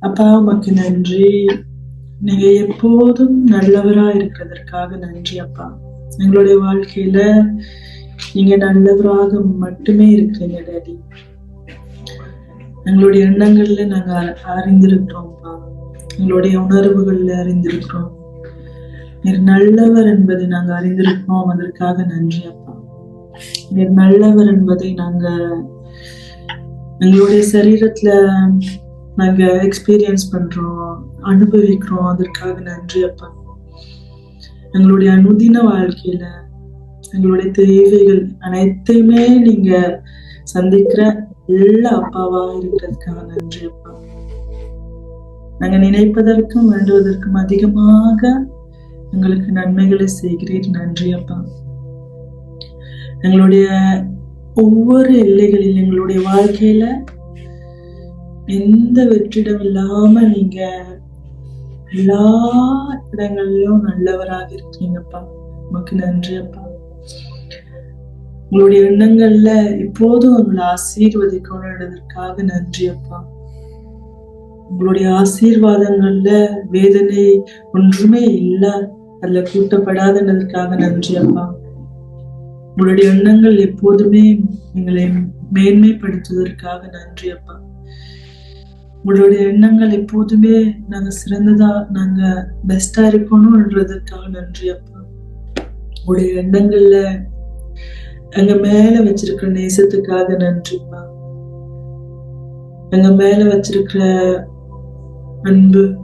அப்பா உமக்கு நன்றி. நீங்க எப்போதும் நல்லவரா இருக்கிறதற்காக நன்றி அப்பா. எங்களுடைய வாழ்க்கையில நீங்க நல்லவராக மட்டுமே இருக்கிறீங்க டேடி. எங்களுடைய எண்ணங்கள்ல நாங்க அறிந்திருக்கிறோம்ப்பா எங்களுடைய உணர்வுகள்ல அறிந்திருக்கிறோம். நீர் நல்லவர் என்பதை நாங்க அறிந்திருக்கிறோம் அதற்காக நன்றி அப்பா. நீர் நல்லவர் என்பதை நாங்க எங்களுடைய சரீரத்துல நாங்க எக்ஸ்பீரியன்ஸ் பண்றோம் அனுபவிக்கிறோம். அதற்காக நன்றி அப்பா. எங்களுடைய அனுதின வாழ்க்கையில எங்களுடைய தேவைகள் அனைத்தையுமே நீங்க சந்திக்கிற எல்லா அப்பாவா இருக்கிறதுக்காக நன்றி அப்பா. நாங்க நினைப்பதற்கும் வேண்டுவதற்கும் அதிகமாக எங்களுக்கு நன்மைகளை செய்கிறீர். நன்றி அப்பா. எங்களுடைய ஒவ்வொரு எல்லைகளில் எங்களுடைய வாழ்க்கையில எந்த வெற்றிடம் இல்லாம நீங்க எல்லா இடங்களிலும் நல்லவராக இருக்கீங்கப்பா. உமக்கு நன்றி அப்பா. உங்களுடைய எண்ணங்கள்ல இப்போதும் உங்களை ஆசீர்வதிக்கணுன்றதற்காக நன்றி அப்பா. உங்களுடைய ஆசீர்வாதங்கள்ல வேதனை ஒன்றுமே இல்ல அதுல கூட்டப்படாதுன்றதற்காக நன்றி அப்பா. உங்களுடைய எண்ணங்கள் எப்போதுமே எங்களை மேன்மைப்படுத்துவதற்காக நன்றி அப்பா. உங்களுடைய எண்ணங்கள் எப்போதுமே நாங்க சிறந்ததா நாங்க பெஸ்டா இருக்கணும்ன்றதுக்காக நன்றி அப்பா. உங்களுடைய எண்ணங்கள்ல எங்க மேல வச்சிருக்கிற நேசத்துக்காக நன்றிப்பா எங்க மேல வச்சிருக்கிற அன்பு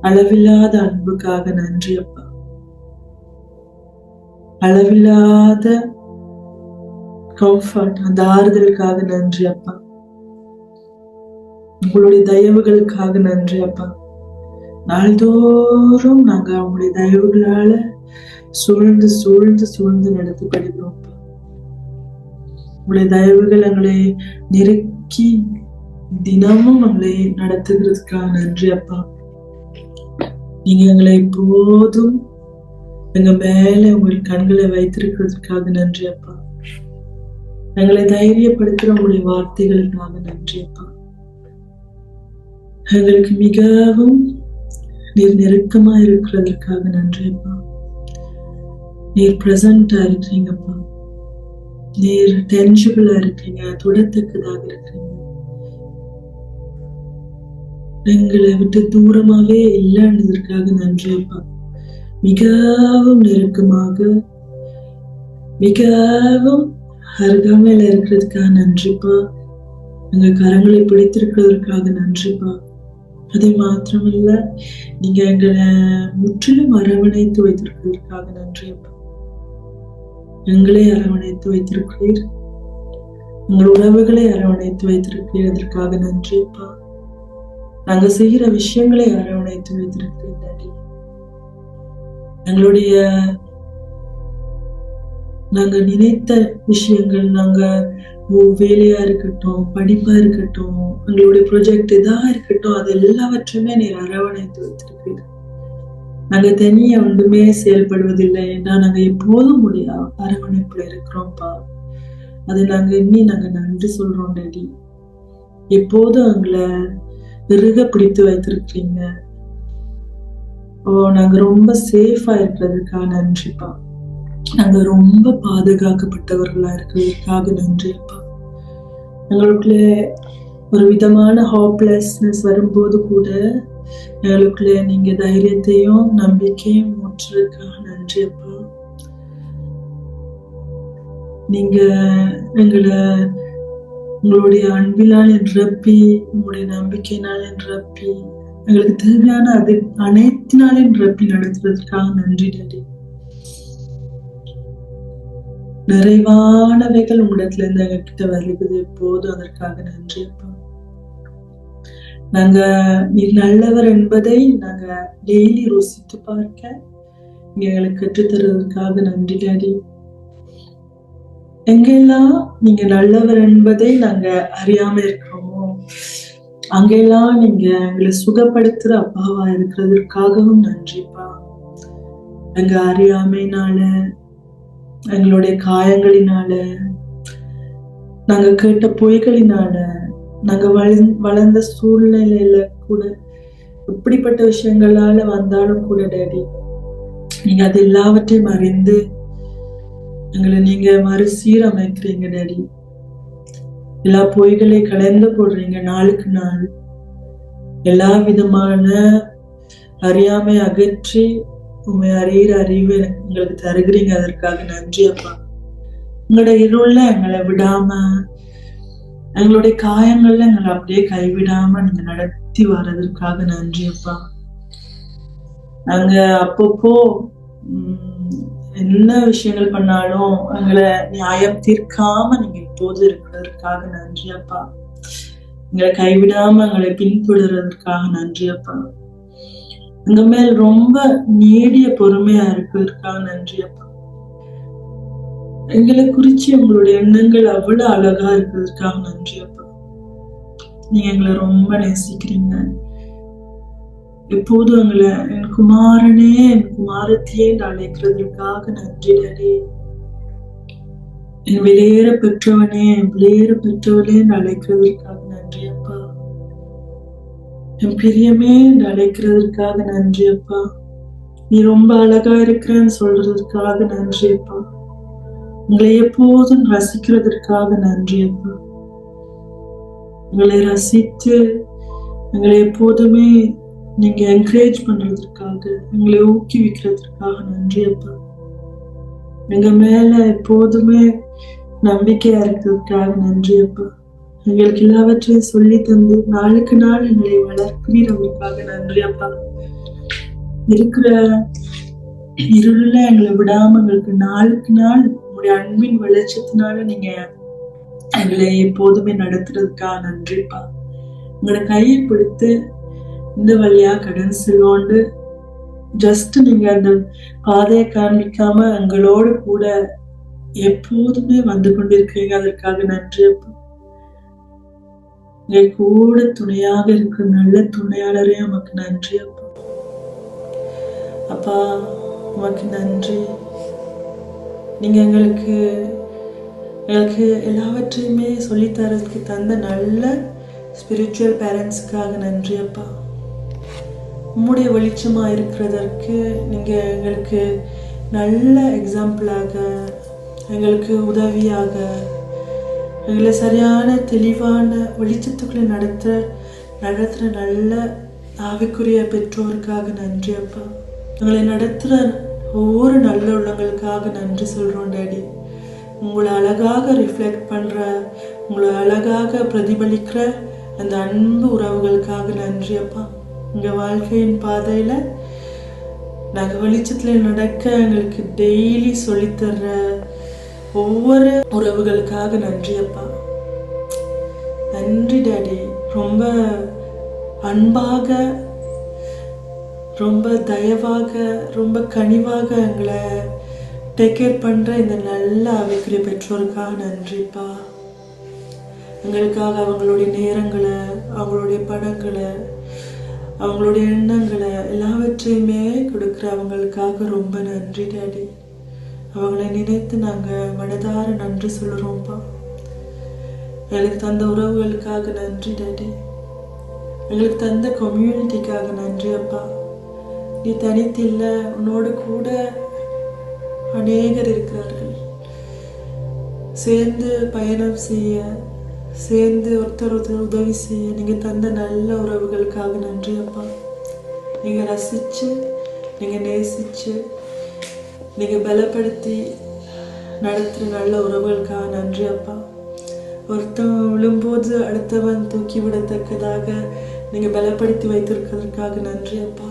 அளவில்லாத அன்புக்காக நன்றி அப்பா. அளவில்லாத கம்ஃபர்ட் அந்த ஆறுதலுக்காக நன்றி அப்பா. உங்களுடைய தயவுகளுக்காக நன்றி அப்பா. நாள்தோறும் நாங்க அவங்களுடைய தயவுகளால சூழ்ந்து சூழ்ந்து சூழ்ந்து நடத்தி அப்பா. உங்களுடைய தயவுகள் எங்களை நெருக்கி தினமும் எங்களை நடத்துகிறதுக்காக நன்றி அப்பா. நீங்க எங்களை எப்போதும் எங்க மேல உங்கள் கண்களை வைத்திருக்கிறதுக்காக நன்றி அப்பா. எங்களை தைரியப்படுத்துற உங்களுடைய வார்த்தைகளுக்காக நன்றி அப்பா. எங்களுக்கு மிகவும் நீர் நெருக்கமா இருக்கிறதுக்காக நன்றி அப்பா. நீர் பிரசண்டா இருக்கிறீங்கப்பா நீர் டென்ஜிபிளா இருக்கீங்க தொடத்தக்கதாக இருக்கிறீங்க. எங்களை விட்டு தூரமாவே இல்லைன்றதற்காக நன்றி அப்பா. மிகவும் நெருக்கமாக மிகவும் அருகாமையில இருக்கிறதுக்காக நன்றிப்பா. எங்க கரங்களை பிடித்திருக்கிறதுக்காக நன்றிப்பா. அது மாத்திரமல்ல நீங்க எங்களை முற்றிலும் அரவணைத்து வைத்திருக்கிறதுக்காக நன்றிப்பா எங்களை அரவணைத்து வைத்திருக்கிறீர். உங்கள் உறவுகளை அரவணைத்து வைத்திருக்கிறீர் அதற்காக நன்றிப்பா நாங்க செய்கிற விஷயங்களை அரவணைத்து வைத்திருக்கிறீர் நன்றி. எங்களுடைய நாங்க நினைத்த விஷயங்கள் நாங்க வேலையா இருக்கட்டும் படிப்பா இருக்கட்டும் எங்களுடைய ப்ரொஜெக்ட் இதா இருக்கட்டும் அது எல்லாவற்றையுமே நீர் அரவணைத்து வைத்திருக்கிறீர் நாங்க தனியா ஒன்றுமே செயல்படுவதில்லை. ஏன்னா நாங்க எப்போதும் முடியா அரவணைப்புல இருக்கிறோம்ப்பா அது நாங்க எண்ணி நாங்க நன்றி சொல்றோம் டேடி. எப்போதும் எங்களை இறுக பிடித்து வைத்திருக்கிறீங்க ஓ நாங்க ரொம்ப சேஃபா இருக்கிறதுக்காக நன்றிப்பா. நாங்க ரொம்ப பாதுகாக்கப்பட்டவர்களா இருக்கிறதுக்காக நன்றிப்பா. எங்களுக்குள்ள ஒரு விதமான ஹாப்லெஸ்னஸ் வரும்போது கூட எங்களுக்குள்ள நீங்க தைரியத்தையும் நம்பிக்கையும் ஊற்றுறதுக்காக நன்றிப்பா நீங்க எங்களை உங்களுடைய அன்பினால் நிரப்பி உங்களுடைய நம்பிக்கையினால் நிரப்பி எங்களுக்கு தேவையான அது அனைத்தினாலே நிரப்பி நடத்துறதுக்காக நன்றி டாடி. நிறைவானவைகள் உங்களிடத்துல இருந்து எங்க கிட்ட வருகிறது. எப்போதும் அதற்காக நன்றி அப்பா. நாங்க நீர் நல்லவர் என்பதை நாங்க டெய்லி ருசித்து பார்க்க நீங்க எங்களுக்கு கற்றுத்தருவதற்காக நன்றி டாடி. எங்கெல்லாம் நீங்க நல்லவர் என்பதை நாங்க அறியாம இருக்கிறோமோ அங்கெல்லாம் நீங்க எங்களை சுகப்படுத்துற அப்பாவா இருக்கிறதற்காகவும் நன்றிப்பா எங்க அறியாமைனால எங்களுடைய காயங்களினால நாங்க கேட்ட பொய்களினால நாங்க வளர்ந்த வளர்ந்த சூழ்நிலையில கூட எப்படிப்பட்ட விஷயங்களால வந்தாலும் கூட டேடி நீங்க அது எல்லாவற்றையும் அறிந்து எங்களை நீங்க மறுசீரமைக்கிறீங்க டேடி. எல்லா பொய்களை கலந்து போடுறீங்க நாளுக்கு நாள். எல்லா விதமான அறியாமை அகற்றி உண்மை அறிகிற அறிவு எங்களுக்கு தருகிறீங்க. அதற்காக நன்றி அப்பா. உங்களோட இருள எங்களை விடாம எங்களுடைய காயங்கள்ல எங்களை அப்படியே கைவிடாம நீங்க நடத்தி வர்றதற்காக நன்றி அப்பா. நாங்க அப்பப்போ உம், என்ன விஷயங்கள் பண்ணாலும் எங்களை நியாயம் தீர்க்காம நீங்க இப்போது இருக்கிறதற்காக நன்றி அப்பா. எங்களை கைவிடாம எங்களை பின்தொடர்றதற்காக நன்றி அப்பா. எங்க மேல் ரொம்ப நீடிய பொறுமையா இருப்பதற்காக நன்றி அப்பா. எங்களை குறிச்சு உங்களுடைய எண்ணங்கள் அவ்வளவு அழகா இருக்கிறதுக்காக நன்றி அப்பா. நீங்க எங்களை ரொம்ப நேசிக்கிறீங்க. எப்போதும் எங்களை என் குமாரனே என் குமாரத்தையே என்று அழைக்கிறதுக்காக நன்றி டாடி. என் வெளியேற பெற்றவனே என் வெளியேற பெற்றவளே என்று அழைக்கிறதற்காக நன்றி அப்பா. என் பிரியமே என்று அழைக்கிறதற்காக நன்றி அப்பா. நீ ரொம்ப அழகா இருக்கிறன்னு சொல்றதுக்காக நன்றி அப்பா. உங்களை எப்போதும் ரசிக்கிறதற்காக நன்றி அப்பா. உங்களை ரசித்து எங்களை எப்போதுமே நீங்க என்கரேஜ் பண்றதுக்காக எங்களை ஊக்குவிக்கிறதுக்காக நன்றி அப்பா. எங்க மேல எப்போதுமே நம்பிக்கையா இருக்கிறதுக்காக நன்றி அப்பா. எங்களுக்கு எல்லாவற்றையும் சொல்லி தந்து நாளுக்கு நாள் எங்களை வளர்க்கிறீர்களுக்காக நன்றி அப்பா. இருக்கிற இருள எங்களை விடாம எங்களுக்கு நாளுக்கு நாள் உங்களுடைய அன்பின் வெளிச்சத்தினால நீங்க எங்களை எப்போதுமே நடத்துறதுக்காக நன்றிப்பா உங்களோட கையை பிடித்து இந்த வழியா கடன் செல்வோண்டு. ஜஸ்ட் நீங்க அந்த பாதையை காண்பிக்காம எங்களோட கூட எப்போதுமே வந்து கொண்டிருக்கீங்க அதற்காக நன்றி அப்பா. எங்கள் கூட துணையாக இருக்கிற நல்ல துணையாளரே உமக்கு நன்றி அப்பா. அப்பா உமக்கு நன்றி. நீங்க எங்களுக்கு எங்களுக்கு எல்லாவற்றையுமே சொல்லித்தரதுக்கு தந்த நல்ல ஸ்பிரிச்சுவல் பேரண்ட்ஸ்க்காக நன்றி அப்பா. உம்முடைய வெளிச்சமா இருக்கிறதற்கு நீங்க எங்களுக்கு நல்ல எக்ஸாம்பிளாக எங்களுக்கு உதவியாக எங்களை சரியான தெளிவான வெளிச்சத்துக்குள்ள நடத்துகிற நடத்துகிற நல்ல ஆவிக்குரிய பெற்றோருக்காக நன்றி அப்பா. எங்களை நடத்துகிற ஒவ்வொரு நல்ல உள்ளங்களுக்காக நன்றி சொல்கிறோம் டேடி. உங்களை அழகாக ரிஃப்ளெக்ட் பண்ணுற உங்களை அழகாக பிரதிபலிக்கிற அந்த அன்பு உறவுகளுக்காக நன்றி அப்பா. எங்கள் வாழ்க்கையின் பாதையில் நாங்கள் வெளிச்சத்தில் நடக்க எங்களுக்கு டெய்லி சொல்லித்தர்ற ஒவ்வொரு உறவுகளுக்காக நன்றி அப்பா. நன்றி டேடி. ரொம்ப அன்பாக ரொம்ப தயவாக ரொம்ப கனிவாக எங்களை டேக் கேர் பண்ணுற இந்த நல்ல அவைக்குரிய பெற்றோருக்காக நன்றிப்பா எங்களுக்காக அவங்களுடைய நேரங்களை அவங்களுடைய படங்களை அவங்களுடைய எண்ணங்களை எல்லாவற்றையுமே கொடுக்குற அவங்களுக்காக ரொம்ப நன்றி டாடி. அவங்களை நினைத்து நாங்கள் மனதார நன்றி சொல்கிறோம்ப்பா எங்களுக்கு தந்த உறவுகளுக்காக நன்றி டாடி. எங்களுக்கு தந்த கம்யூனிட்டிக்காக நன்றி அப்பா. நீ தனித்தில்ல உன்னோடு கூட அநேகர் இருக்கிறார்கள். சேர்ந்து பயணம் செய்ய சேர்ந்து ஒருத்தர் ஒருத்தர் உதவி செய்ய நீங்கள் தந்த நல்ல உறவுகளுக்காக நன்றி அப்பா. நீங்கள் ரசித்து நீங்கள் நேசித்து நீங்கள் பலப்படுத்தி நடத்துகிற நல்ல உறவுகளுக்காக நன்றி அப்பா. ஒருத்தன் விழும்போது அடுத்தவன் தூக்கி விடத்தக்கதாக நீங்கள் பலப்படுத்தி வைத்திருக்கிறதுக்காக நன்றி அப்பா.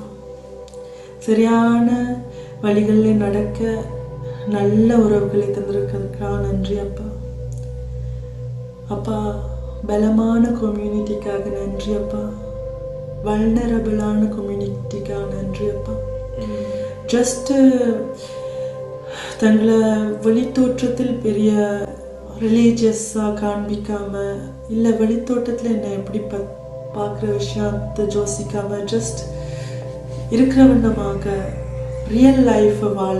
சரியான வழிகளில் நடக்க நல்ல உறவுகளை தந்திருக்கிறதுக்காக நன்றி அப்பா. அப்பா பலமான கம்யூனிட்டிக்காக நன்றி அப்பா. வல்னரபிளான கம்யூனிட்டிக்காக நன்றி அப்பா. ஜஸ்ட்டு தங்களை வெளித்தோற்றத்தில் பெரிய ரிலீஜியஸாக காண்பிக்காம இல்லை வெளித்தோட்டத்தில் என்னை எப்படி ப பார்க்குற விஷயத்தை யோசிக்காம ஜஸ்ட் இருக்கிறவண்ணமாக ரியல் லைஃப்பை வாழ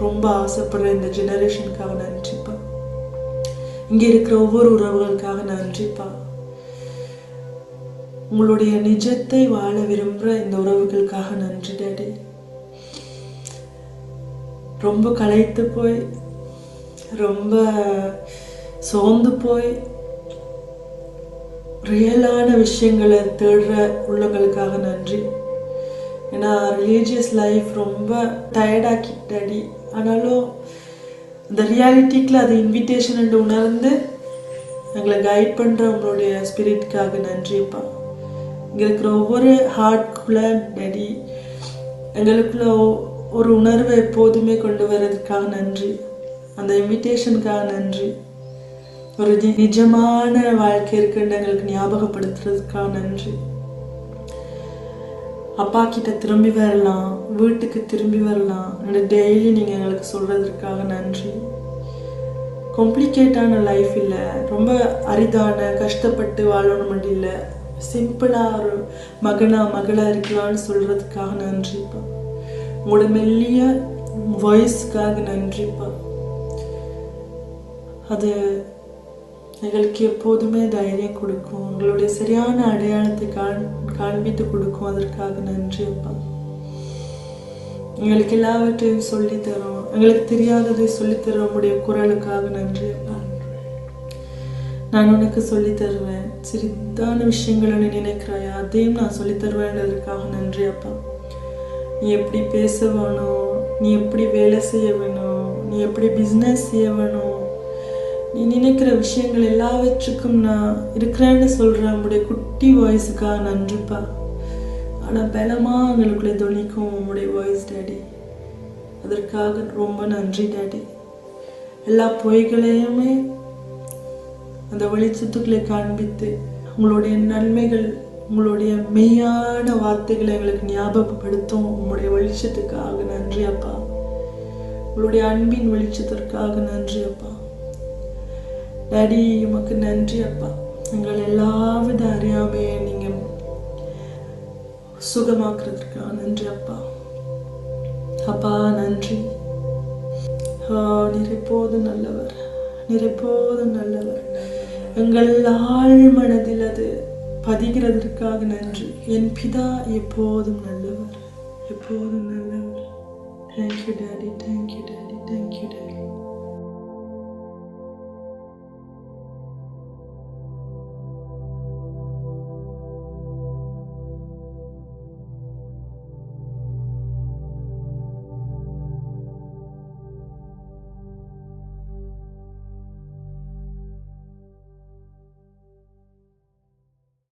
ரொம்ப ஆசைப்படுற இந்த ஜெனரேஷனுக்காக நன்றிப்பா இங்கே இருக்கிற ஒவ்வொரு உறவுகளுக்காக நன்றிப்பா உங்களுடைய நிஜத்தை வாழ விரும்புகிற இந்த உறவுகளுக்காக நன்றி டேடி ரொம்ப களைத்து போய் ரொம்ப சோர்ந்து போய் ரியலான விஷயங்களை தேடுற உள்ளங்களுக்காக நன்றி. ஏன்னா ரிலீஜியஸ் லைஃப் ரொம்ப டயர்டாக்கிட்டடி ஆனாலும் இந்த ரியாலிட்டிக்கில் அது இன்விடேஷன் என்று உணர்ந்து எங்களை கைட் பண்ணுற உங்களுடைய ஸ்பிரிட்காக நன்றிப்பா இங்கே இருக்கிற ஒவ்வொரு ஹார்ட்குள்ளே டேடி எங்களுக்குள்ள ஒரு உணர்வை எப்போதுமே கொண்டு வர்றதுக்காக நன்றி. அந்த இன்விடேஷனுக்காக நன்றி. ஒரு நிஜமான வாழ்க்கை இருக்குன்னு எங்களுக்கு ஞாபகப்படுத்துறதுக்காக நன்றி. அப்பா கிட்ட திரும்பி வரலாம் வீட்டுக்கு திரும்பி வரலாம். டெய்லி நீங்கள் எங்களுக்கு சொல்கிறதுக்காக நன்றி. காம்ப்ளிகேட்டான லைஃப் இல்லை. ரொம்ப அரிதான கஷ்டப்பட்டு வாழணும் மட்டும் இல்லை சிம்பிளாக ஒரு மகனா மகளாக இருக்கலாம்னு சொல்கிறதுக்காக நன்றிப்பா உங்களோட மெல்லிய வாய்ஸ்க்காக நன்றிப்பா அது எங்களுக்கு எப்போதுமே தைரியம் கொடுக்கும் உங்களுடைய சரியான அடையாளத்தை காண் காண்பித்து கொடுக்கும் அதற்காக நன்றி அப்பா எங்களுக்கு எல்லாவற்றையும் சொல்லித் தரும் எங்களுக்கு தெரியாததை சொல்லித் தர குரலுக்காக நன்றி அப்பா நான் உனக்கு சொல்லி தருவேன் சிறிதான விஷயங்களை நினைக்கிறாயா அதையும் நான் சொல்லித் தருவேன்றதுக்காக நன்றி அப்பா நீ எப்படி பேச வேணும் நீ எப்படி வேலை செய்ய வேணும்? நீ எப்படி பிஸ்னஸ் செய்ய வேணும்? நீ நினைக்கிற விஷயங்கள் எல்லாவற்றுக்கும் நான் இருக்கிறேன்னு சொல்கிறேன் உங்களுடைய குட்டி வாய்ஸுக்காக நன்றிப்பா. ஆனால் பலமாக எங்களுக்குள்ளே துணிக்கும் உங்களுடைய வாய்ஸ் டேடி அதற்காக ரொம்ப நன்றி டேடி எல்லா பொய்களையுமே அந்த வெளிச்சத்துக்களை காண்பித்து உங்களுடைய நன்மைகள் உங்களுடைய மெய்யான வார்த்தைகளை எங்களுக்கு ஞாபகப்படுத்தும். உங்களுடைய வெளிச்சத்துக்காக நன்றி அப்பா. உங்களுடைய அன்பின் வெளிச்சத்திற்காக நன்றி அப்பா. டாடி உமக்கு நன்றி அப்பா. எங்கள் எல்லாவித அறியாமையை நீங்கள் சுகமாக்குறதுக்காக நன்றி அப்பா. அப்பா நன்றி. நிறைப்போது நல்லவர். நிறைப்போது நல்லவர். எங்கள் ஆழ் மனதில் அது பதிகிறதற்காக நன்றி. என் பிதா எப்போதும் நல்லவர். எப்போதும் நல்லவர். Thank you daddy thank you daddy thank you daddy